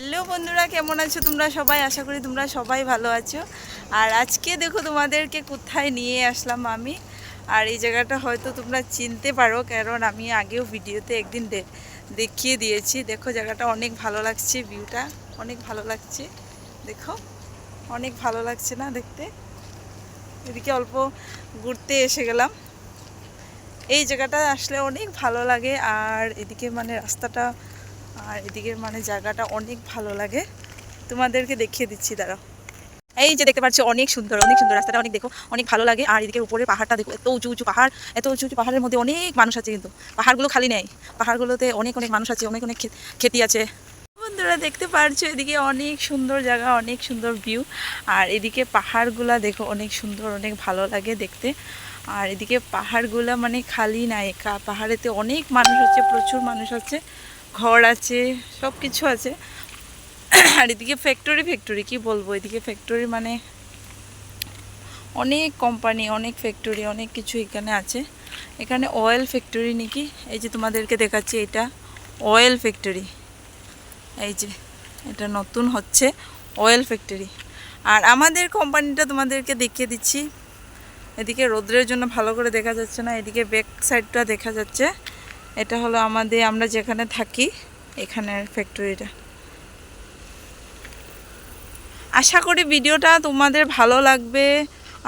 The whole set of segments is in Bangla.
হ্যালো বন্ধুরা, কেমন আছো তোমরা সবাই? আশা করি তোমরা সবাই ভালো আছো। আর আজকে দেখো তোমাদেরকে কোথায় নিয়ে আসলাম আমি। আর এই জায়গাটা হয়তো তোমরা চিনতে পারো, কারণ আমি আগেও ভিডিওতে একদিন দেখিয়ে দিয়েছি। দেখো জায়গাটা অনেক ভালো লাগছে ভিউটা অনেক ভালো লাগছে। দেখো, অনেক ভালো লাগছে না দেখতে? এদিকে অল্প ঘুরতে এসে গেলাম। এই জায়গাটা আসলে অনেক ভালো লাগে, আর এদিকে মানে রাস্তাটা আর এদিকে মানে জায়গাটা অনেক ভালো লাগে। তোমাদেরকে দেখিয়ে দিচ্ছি, দাঁড়াও। এই যে দেখতে পাচ্ছ, অনেক সুন্দর অনেক সুন্দর রাস্তাটা, অনেক দেখো, অনেক ভালো লাগে। আর এদিকে উপরে পাহাড়টা দেখো, এত উঁচু উঁচু পাহাড়, এত উঁচু উঁচু পাহাড়ের মধ্যে অনেক মানুষ আছে কিন্তু। পাহাড়গুলো খালি নেই, পাহাড়গুলোতে অনেক অনেক মানুষ আছে, অনেক অনেক খেতি আছে। বন্ধুরা, দেখতে পারছ, এদিকে অনেক সুন্দর জায়গা, অনেক সুন্দর ভিউ আর এদিকে পাহাড়গুলা দেখো, অনেক সুন্দর, অনেক ভালো লাগে দেখতে। আর এদিকে পাহাড়গুলা মানে খালি নাই পাহাড়েতে অনেক মানুষ আছে, প্রচুর মানুষ আছে। ঘর আছে সব কিছু আছে। আর এদিকে ফ্যাক্টরি ফ্যাক্টরি কি বলব? এদিকে ফ্যাক্টরি মানে অনেক কোম্পানি অনেক ফ্যাক্টরি অনেক কিছু এখানে আছে। এখানে অয়েল ফ্যাক্টরি নাকি? এই যে তোমাদেরকে দেখাচ্ছি, এটা অয়েল ফ্যাক্টরি এই যে, এটা নতুন হচ্ছে অয়েল ফ্যাক্টরি আর আমাদের কোম্পানিটা তোমাদেরকে দেখিয়ে দিচ্ছি। এদিকে রোদ্রের জন্য ভালো করে দেখা যাচ্ছে না, এদিকে ব্যাক সাইডটা দেখা যাচ্ছে। এটা হলো আমাদের, আমরা যেখানে থাকি, এখানের ফ্যাক্টরিটা আশা করি ভিডিওটা তোমাদের ভালো লাগবে।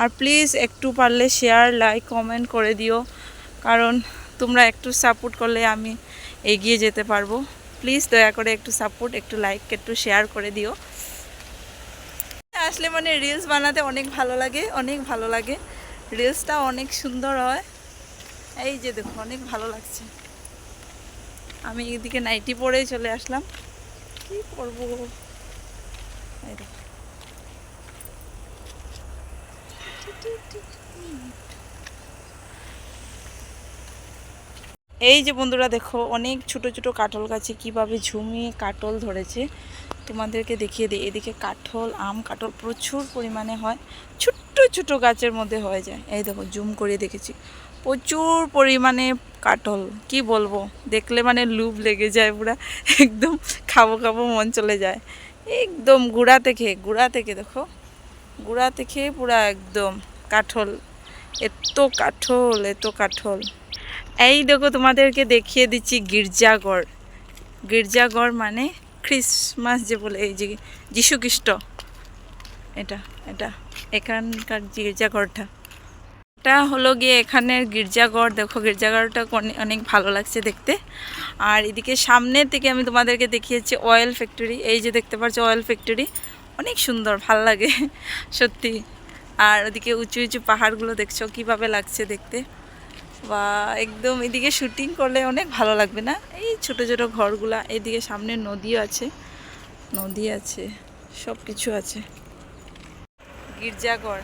আর প্লিজ একটু পারলে শেয়ার লাইক কমেন্ট করে দিও। কারণ তোমরা একটু সাপোর্ট করলে আমি এগিয়ে যেতে পারব। প্লিজ দয়া করে একটু সাপোর্ট একটু লাইক একটু শেয়ার করে দিও। আসলে মানে রিলস বানাতে অনেক ভালো লাগে, অনেক ভালো লাগে। রিলসটা অনেক সুন্দর হয়। এই যে দেখো, অনেক ভালো লাগছে। আমি এদিকে নাইটি পরেই চলে আসলাম। কি করব? এই যে বন্ধুরা দেখো, অনেক ছোট ছোট কাঠল গাছে কীভাবে ঝুমিয়ে কাটল ধরেছে, তোমাদেরকে দেখিয়ে দিই। এদিকে কাঠল, আম, কাঠল প্রচুর পরিমাণে হয়, ছোট্ট ছোট গাছের মধ্যে হয়ে যায়। এই দেখো, জুম করে দেখেছি। প্রচুর পরিমাণে কাঠল কি বলব? দেখলে মানে লুভ লেগে যায় পুরা, একদম খাব খাব মন চলে যায়। একদম গুড়া থেকে গুড়া থেকে দেখো, গুড়া থেকে পুরা একদম কাঠল, এত কাঠল এত কাঠল। এই দেখো তোমাদেরকে দেখিয়ে দিচ্ছি গির্জাঘর। গির্জাঘর মানে খ্রিসমাস যে বলে, এই যে যীশু খ্রিস্ট এটা এটা, এখানকার গির্জাঘরটা। এটা হলো গিয়ে এখানের গির্জাঘর। দেখো, গির্জাঘরটা অনে- অনেক ভালো লাগছে দেখতে। আর এদিকে সামনের থেকে আমি তোমাদেরকে দেখিয়েছি অয়েল ফ্যাক্টরি এই যে দেখতে পাচ্ছ অয়েল ফ্যাক্টরি অনেক সুন্দর, ভালো লাগে, সত্যি। আর ওদিকে উঁচু উঁচু পাহাড়গুলো দেখছ, কীভাবে লাগছে দেখতে। বা, একদম এদিকে শুটিং করলে অনেক ভালো লাগবে না? এই ছোট ছোট ঘরগুলা, এদিকে সামনে নদীও আছে। নদী আছে সব কিছু আছে। গির্জাঘর।